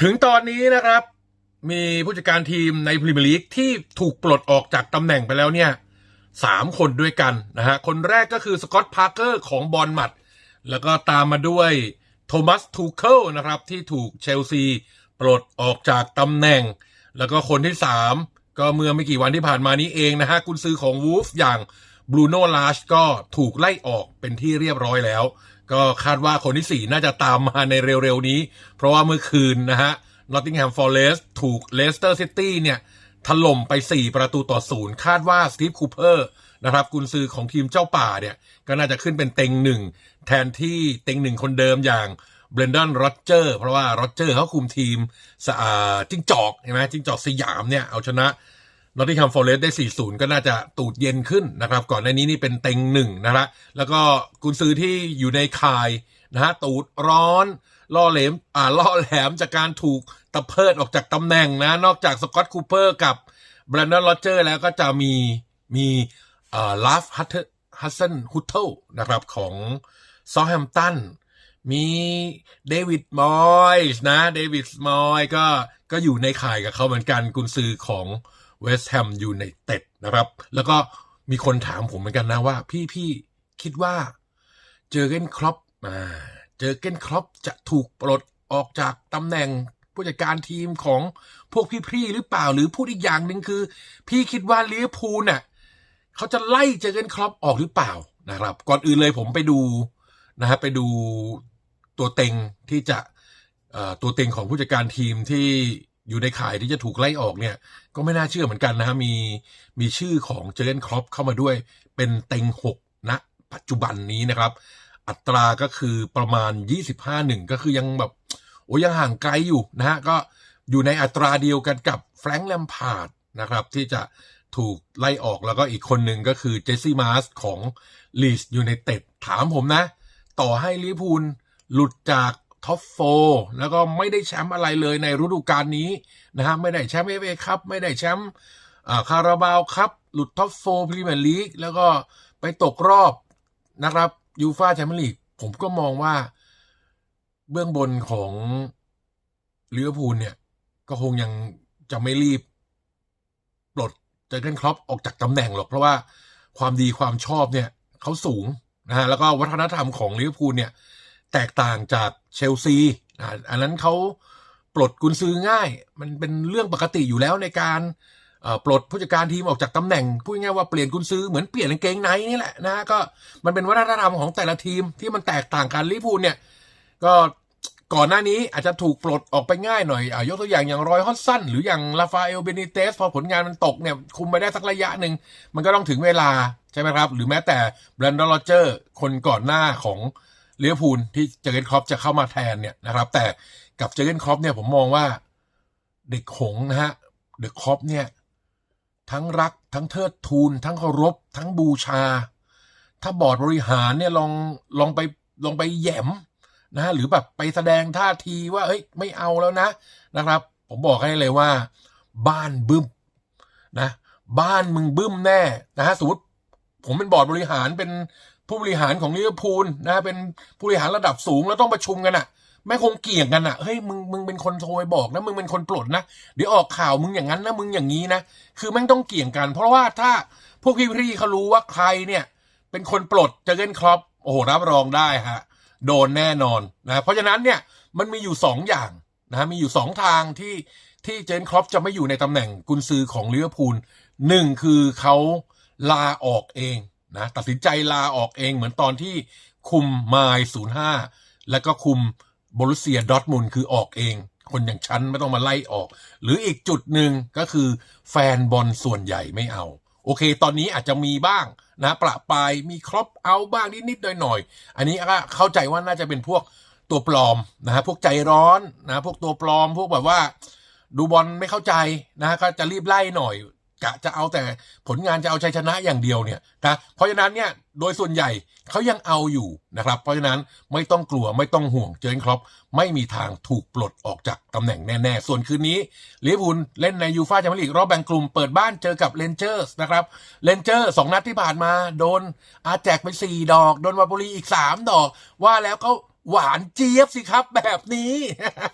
ถึงตอนนี้นะครับ มีผู้จัดการทีมในพรีเมียร์ลีกที่ถูกปลดออกจากตำแหน่งไปแล้วเนี่ยสามคนด้วยกันนะฮะ คนแรกก็คือสกอตต์พาร์เกอร์ของบอลมัด แล้วก็ตามมาด้วยโทมัสทูเคิลนะครับ ที่ถูกเชลซีปลดออกจากตำแหน่ง แล้วก็คนที่สามก็เมื่อไม่กี่วันที่ผ่านมานี้เองนะฮะกุนซือของวูฟอย่างบรูโน่ลาชก็ถูกไล่ออกเป็นที่เรียบร้อยแล้ว ก็คาดว่าคนที่สี่น่าจะตามมาในเร็ว ๆ นี้ เพราะว่าเมื่อคืนนะฮะนอตติงแฮมฟอร์เรสต์ถูกเลสเตอร์ซิตี้เนี่ย ถล่มไป 4 ประตูต่อศูนย์คาดว่าสตีฟคูเปอร์นะครับกุนซือของทีมเจ้าป่าเนี่ย ก็น่าจะขึ้นเป็นเต็งหนึ่งแทนที่เต็งหนึ่งคนเดิมอย่างเบรนดอนโรเจอร์เพราะว่าโรเจอร์เขาคุมทีมสะอาจิ้งจอกเห็นไหมจิ้งจอกสยามเนี่ย เอาชนะ นอตติงแฮมฟอร์เรสต์ได้ 4-0 ก็น่าจะตูดเย็นขึ้นนะครับ ก่อนหน้านี้นี่เป็นเต็งหนึ่งนะฮะแล้วก็กุนซือที่อยู่ในคายนะฮะตูดร้อนล่อเหลมอ่าล่อแหลมจากการถูกตะเพิดออกจากตำแหน่งนะ นอกจากสกอตต์คูเปอร์กับแบรนดอนโรเจอร์แล้วก็จะมีมีอ่าลาฟฮัตเทฮัสเซนฮุตเทลนะครับของซอแฮมตันมีเดวิดมอยส์นะเดวิดมอยก็ก็อยู่ในข่ายกับเขาเหมือนกันกุนซือของ เวสต์แฮมยูไนเต็ดนะครับ แล้วก็มีคนถามผมเหมือนกันนะว่า พี่พี่คิดว่าเจอเกนครอปอ่าเจอเกนครอปจะถูกปลดออกจากตำแหน่งผู้จัดการทีมของพวกพี่ๆหรือเปล่า หรือพูดอีกอย่างหนึ่งคือ พี่คิดว่าลิเวอร์พูลน่ะเขาจะไล่เจอเกนครอปออกหรือเปล่านะครับ ก่อนอื่นเลยผมไปดูนะฮะไปดูตัวเต็งที่จะเอ่อตัวเต็งของผู้จัดการทีมที่ อยู่ในข่ายที่จะถูกไล่ออกเนี่ย ก็ไม่น่าเชื่อเหมือนกันนะฮะมีมีชื่อของเจเกนครอปเข้ามาด้วย เป็นเต็งหกณปัจจุบันนี้นะครับ อัตราก็คือประมาณ 25หนึ่งก็คือยังแบบ โอ้ยังห่างไกลอยู่นะฮะ ก็อยู่ในอัตราเดียวกันกับแฟรงค์แลมพาร์ดนะครับ ที่จะถูกไล่ออกแล้วก็อีกคนหนึ่งก็คือเจสซี่มาสของลีสยูไนเต็ดถามผมนะ ต่อให้ลิพูลหลุดจาก ท็อปโฟแล้วก็ไม่ได้แชมป์อะไรเลยในฤดูกาลนี้นะฮะไม่ได้แชมป์เอฟเอคัพไม่ได้แชมป์คาราบาวครับ หลุดท็อปโฟพรีเมียร์ลีกแล้วก็ไปตกรอบนะครับยูฟาแชมเปี้ยนลีกผมก็มองว่าเบื้องบนของลิเวอร์พูลเนี่ย ก็คงยังจะไม่รีบปลดเจอร์เกนครอปออกจากตำแหน่งหรอก เพราะว่าความดีความชอบเนี่ยเขาสูงนะฮะแล้วก็วัฒนธรรมของลิเวอร์พูลเนี่ย แตกต่างจากเชลซีอันนั้นเขาปลดกุนซือง่าย มันเป็นเรื่องปกติอยู่แล้วในการปลดผู้จัดการทีมออกจากตำแหน่งพูดง่ายว่าเปลี่ยนกุนซือเหมือนเปลี่ยนกางเกงในนี่แหละนะฮะก็มันเป็นวัฒนธรรมของแต่ละทีมที่มันแตกต่างกันลิเวอร์พูลเนี่ย ก็ก่อนหน้านี้อาจจะถูกปลดออกไปง่ายหน่อยอยกตัวอย่างอย่างรอยฮอตสันหรืออย่างลาฟาเอลเบนิเตสพอผลงานมันตกเนี่ย คุมไปได้สักระยะหนึ่ง มันก็ต้องถึงเวลาใช่ไหมครับ หรือแม้แต่แบรนดอนโรเจอร์คนก่อนหน้าของ เลี้ยวพูลที่เจอร์เกนครอปจะเข้ามาแทนเนี่ยนะครับ แต่กับเจอร์เกนครอปเนี่ยผมมองว่าเด็กหงนะฮะเด็กครอปเนี่ย ทั้งรักทั้งเทิดทูน ทั้งเคารพ ทั้งบูชา ถ้าบอร์ดบริหารเนี่ยลองลองไปลองไปแหยมนะฮะหรือแบบไปแสดงท่าทีว่าเฮ้ยไม่เอาแล้วนะนะครับ ผมบอกให้เลยว่า บ้านบึ้มนะ บ้านมึงบึ้มแน่นะฮะสมมติผมเป็นบอร์ดบริหารเป็น ผู้บริหารของลิเวอร์พูลนะเป็นผู้บริหารระดับสูงแล้วต้องประชุมกันอะไม่คงเกี่ยงกันอะเฮ้ยมึงมึงเป็นคนโทรไปบอกนะมึงเป็นคนปลดนะเดี๋ยวออกข่าวมึงอย่างนั้นนะมึงอย่างนี้นะคือแม่งต้องเกี่ยงกัน เพราะว่าถ้าพวกพี่ๆเขารู้ว่าใครเนี่ย เป็นคนปลดเจอเกนครอปโอ้โหรับรองได้ฮะโดนแน่นอนนะเพราะฉะนั้นเนี่ยมันมีอยู่สองอย่างนะมีอยู่สองทางที่ที่เจนครอปจะไม่อยู่ในตำแหน่งกุนซือของลิเวอร์พูลหนึ่งคือเขาลาออกเอง นะตัดสินใจลาออกเองเหมือนตอนที่คุมไมล์ศูนย์ห้าแล้วก็คุมบรุเซียดอทมุนคือออกเอง คนอย่างฉันไม่ต้องมาไล่ออก หรืออีกจุดหนึ่งก็คือแฟนบอลส่วนใหญ่ไม่เอา โอเค ตอนนี้อาจจะมีบ้างนะประปายมีครอปเอาบ้างนิดๆหน่อยๆอันนี้ก็เข้าใจว่าน่าจะเป็นพวกตัวปลอมนะฮะพวกใจร้อนนะพวกตัวปลอมพวกแบบว่า ดูบอลไม่เข้าใจนะฮะก็จะรีบไล่หน่อย กะจะเอาแต่ผลงานจะเอาชัยชนะอย่างเดียวเนี่ยนะเพราะฉะนั้นเนี่ยโดยส่วนใหญ่เขายังเอาอยู่นะครับ เพราะฉะนั้นไม่ต้องกลัวไม่ต้องห่วงเจนครอปไม่มีทางถูกปลดออกจากตำแหน่งแน่ๆ ส่วนคืนนี้ลิเวอร์พูลเล่นในยูฟ่าแชมเปี้ยนลีกรอบแบ่งกลุ่มเปิดบ้านเจอกับเรนเจอร์สนะครับเรนเจอร์สองนัดที่ผ่านมาโดนอาแจกไปสี่ดอก โดนวาบุรีอีกสามดอก ว่าแล้วก็หวานเจี๊ยบสิครับแบบนี้